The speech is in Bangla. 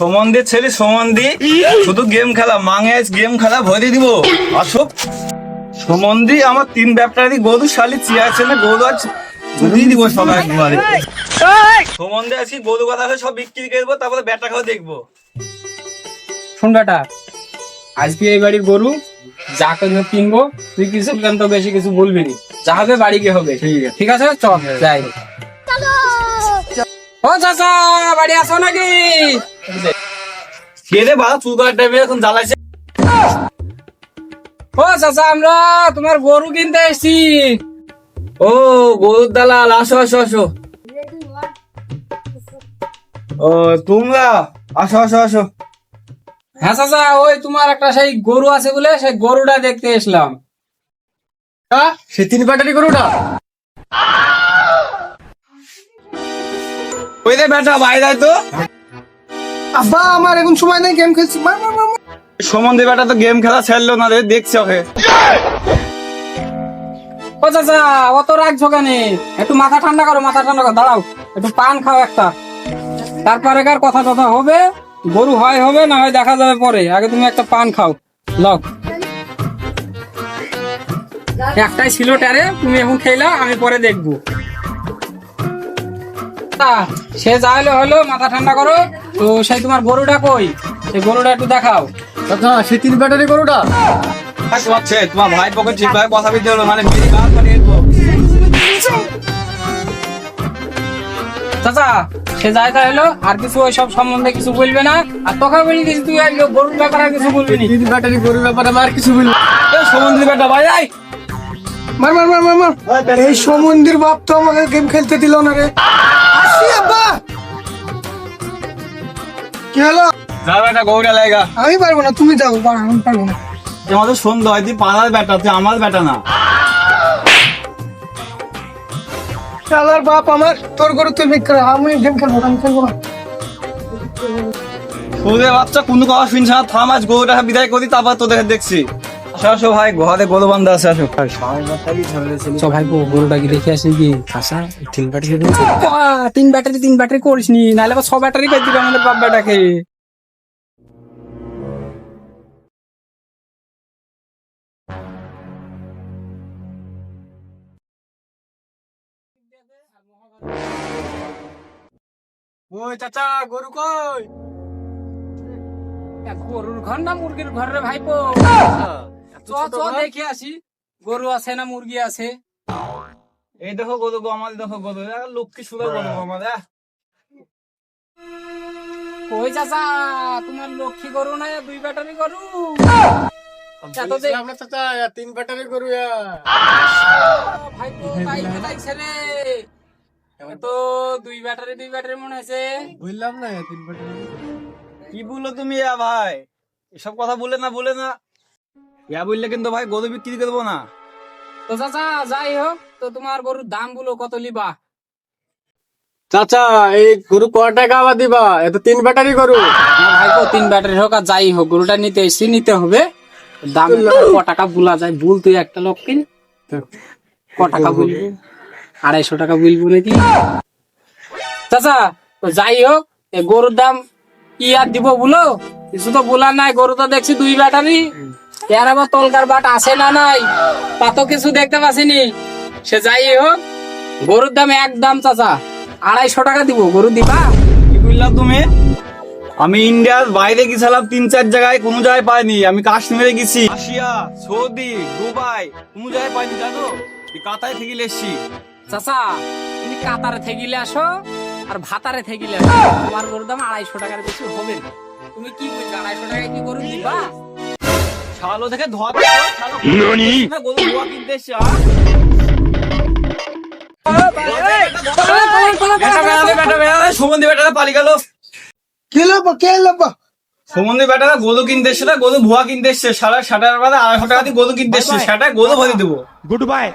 সমন্ধে ছেলে সমন্ধি শুধু গেম খেলা আজ গেম খেলা ভরে দিব। আসো সমন্ধি আমার তিন ব্যাপারি গরু শালি চিয়াছে না গরু আজ দিয়ে দিব সব একবারে। সমন্ধে আজকে গরু কথা সব বিক্রি করব তারপরে ব্যাটা খাওয়া দেখব। শোন বেটা আজকে এই বাড়ির গরু? যা করে কিনবো তুই কিছু তো বেশি কিছু বলবি নি। যা হবে বাড়ি গিয়ে হবে। ঠিক আছে। ঠিক আছে? চল যাই ও চাচা বাড়ি আসো নাকি? কে রে চুল করার টাইমে এখন জ্বালাইছে? ও চাচা আমরা তোমার গরু কিনতে এসেছি। ও গরুর দালাল আসো আসো আসো। ও তোমরা আসো আসো আসো। হ্যাঁ চাচা ওই তোমার একটা সেই গরু আছে বলে সেই গরুটা দেখতে এসলাম। সে তিন ব্যাটারি গরুটা? ওই রে বেটা বাইরে তো। আব্বা আমার এখন সময় নেই গেম খেলছি। মার মার মার মার। সম্বন্ধে বেটা তো গেম খেলা ছাড়লো না রে দেখছে ওকে। ও চাচা অত রাখছো কেন একটু মাথা ঠান্ডা করো মাথা ঠান্ডা করো দাঁড়াও। একটু পান খাও একটা। তারপরে কার কথা টথা হবে? গরু হয় হবে না হয় দেখা যাবে পরে। আগে তুমি একটা পান খাও। লও। একটাই ছিল টারে তুমি এখন খেলা আমি পরে দেখব। সে যা হলো হলো মাথা ঠান্ডা করো। তো সেই তোমার গরুটা কই? সেই গরুটা একটু দেখাও। চাচা সে তিন ব্যাটারি গরুটা? হচ্ছে তোমার ভাই পক্ষে ঠিকভাবে কথা বলতে হলো মানে মেরে গাল পাঠিয়ে চাচা সে জায়গা হলো আর কিছু ওইসব সম্বন্ধে কিছু বলবে না? আর তোকে বলি দিস তুই আর গরুর ব্যাপারে আর কিছু বলবি নি। তিন ব্যাটারি গরুর ব্যাপারে আমার কিছু বলব সম্বন্ধে বেটা ভাই আয়। মার মার মার মার মার। এই সমন্দির বাপ তো আমাকে গেম খেলতে দিল না রে। আসি আব্বা। কি হলো? যা বেটা গৌরা লাগা আমি পারব না তুমি যাও আমি পারব না। আমাদের সন্ধ্যা হয় তুই পাড়ার বেটা তুই আমার বেটা না। শালার বাপ আমার তোর গরু তুই বিক্রি আমি গেম খেলব আমি খেলব না। তোদের বাচ্চা কোনো কথা শুনছে না থাম আজ গরুটা বিদায় করি তারপর তোদের দেখছি। আসো আসো ভাই ঘরে গরু বান্ধা আছে আসো সব ভাই গরুটা কি দেখে আসি কি? খাসা তিন ব্যাটারি তিন ব্যাটারি তিন ব্যাটারি করিস নি নাহলে আবার ছ ব্যাটারি করে দিবে আমাদের বাপ বেটাকে ওই চাচা গরু কই? গরুর ঘর না মুরগির ঘর রে ভাইপো? চ চ দেখে আসি। গরু আছে না মুরগি আছে? এই দেখো গরু গো আমাদের দেখো গরু। লক্ষ্মী সুন্দর গরু কই চাচা তোমার লক্ষ্মী গরু না দুই ব্যাটারি গরু? চাচা তিন ব্যাটারি গরু ভাই তো তাই রে। তো দুই ব্যাটারি দুই ব্যাটারি মনে হয়েছে। বললাম না তিন ব্যাটারি। কি বলল তুমি ভাই? এসব কথা বলে না বলে না। ইয়া বললে কিন্তু ভাই গরু বিক্রি করব না। তো চাচা যাই হোক তো তোমার গরুর দামগুলো কত লিবা? চাচা এই গরু ক টাকা আবার দিবা? এ তো তিন ব্যাটারি গরু। না ভাই তো তিন ব্যাটারি হোক আর যাই হোক গরুটা নিতে এসছি নিতে হবে। দাম ক টাকা ভুলা যায় ভুল তুই একটা লোক কিন। ক টাকা বলব আড়াইশো টাকা বলব নাকি? চাচা তো যাই হোক গরুর দাম কি আর দিব বলো? কিছু তো বলার নাই গরু তো দেখছি দুই ব্যাটারি। এর আবার তলকার বাট আছে না নাই? তা তো কিছু দেখতে পাচ্ছিনি। সে যাই হোক গরুর দাম একদম চাচা আড়াইশো টাকা দিব গরু দিবা? কি তুমি? আমি ইন্ডিয়ার বাইরে গেছিলাম তিন চার জায়গায় কোনো জায়গায় পাইনি। আমি কাশ্মীরে গেছি। রাশিয়া সৌদি দুবাই কোনো জায়গায় পাইনি জানো? কাতায় থেকে এসছি। চাচা তুমি কাতারে থেকিলে আসো আর ভাতারে থেকিলে আসো। তোমার গরুর দাম আড়াইশো টাকার বেশি হবে তুমি কি বলছো আড়াইশো টাকায় কি গরু দিবা? শালো থেকে গরু ধোয়া কিনতে সুমন্দি বেটারা পালি গেল। কে লাবা কে লাবা সুমন্দি বেটারা গরু কিনতে এসছে না গরু ভুয়া কিনতে এসছে সারা সাটার বেলা আড়াইশো টাকা দিয়ে গরু কিনতে এসছে সেটা গরু ভরে দেবো। Goodbye.